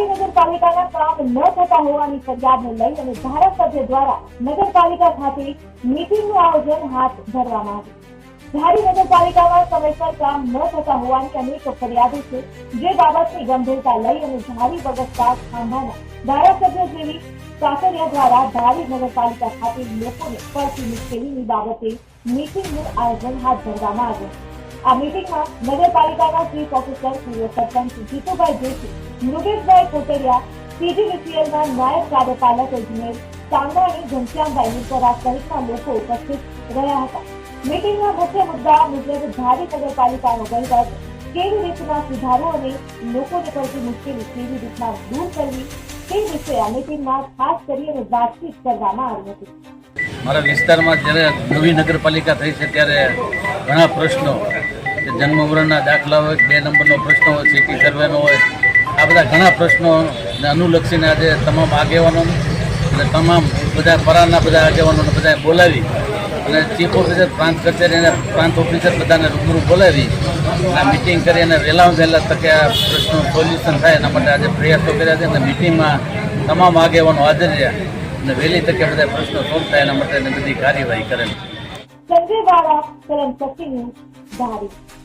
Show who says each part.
Speaker 1: ધારી નગરપાલિકાના કામ ન થતા હોવાની ફરિયાદને લઈ અને ધારાસભ્ય દ્વારા નગરપાલિકા ખાતે મીટિંગનું આયોજન હાથ ધરવામાં આવ્યું. ધારી નગરપાલિકામાં સમયસર કામ ન થતા હોવાની અનેક ફરિયાદો છે, જે બાબતની ગંભીરતા લઈ અને ધારી બગસતા ખાંભાના ધારાસભ્ય જેવી કાકરિયા દ્વારા ધારી નગરપાલિકા ખાતે લોકોને પડતી મુશ્કેલીની બાબતે મીટિંગનું આયોજન હાથ ધરવામાં આવ્યું. આ મીટિંગમાં નગરપાલિકાના ચીફ ઓફિસર પૂર્વ સરપંચ જીતુભાઈ જોશી, મૃગેશભાઈ કોટડિયા સીજીવીસીએલના નાયબ કાર્યપાલક ઇજનેર ચાંદાણી ઘનશ્યામભાઈ મિત્રા સહિતના લોકો ઉપસ્થિત રહ્યા હતા. મીટિંગના મુખ્ય મુદ્દા મુજબ ધારી નગરપાલિકાનો વહીવટ કેવી રીતના સુધારો અને લોકોને પડતી મુશ્કેલી કેવી રીતના દૂર કરવી તે વિશે આ મીટિંગમાં ખાસ કરીને વાતચીત કરવામાં આવી હતી.
Speaker 2: મારા વિસ્તારમાં જ્યારે નવી નગરપાલિકા થઈ છે, ત્યારે ઘણા પ્રશ્નો કે જન્મ મરણના દાખલા હોય, બે નંબરનો પ્રશ્ન હોય, સિટી સર્વેનો હોય, આ બધા ઘણા પ્રશ્નોને અનુલક્ષીને આજે તમામ આગેવાનો અને તમામ બધા પરાના બધા આગેવાનોને બધા બોલાવી અને ચીફ ઓફિસર, પ્રાંત કચેરી અને પ્રાંત ઓફિસર બધાને રૂબરૂ બોલાવી આ મિટિંગ કરી અને વહેલામાં વહેલા તકે આ પ્રશ્નો સોલ્યુશન થાય એના માટે આજે પ્રયાસો કર્યા છે અને મિટિંગમાં તમામ આગેવાનો હાજર રહ્યા અને વહેલી તકે બધા પ્રશ્નો સોલ્વ થાય એના માટે બધી કાર્યવાહી કરેલી.
Speaker 1: daddy.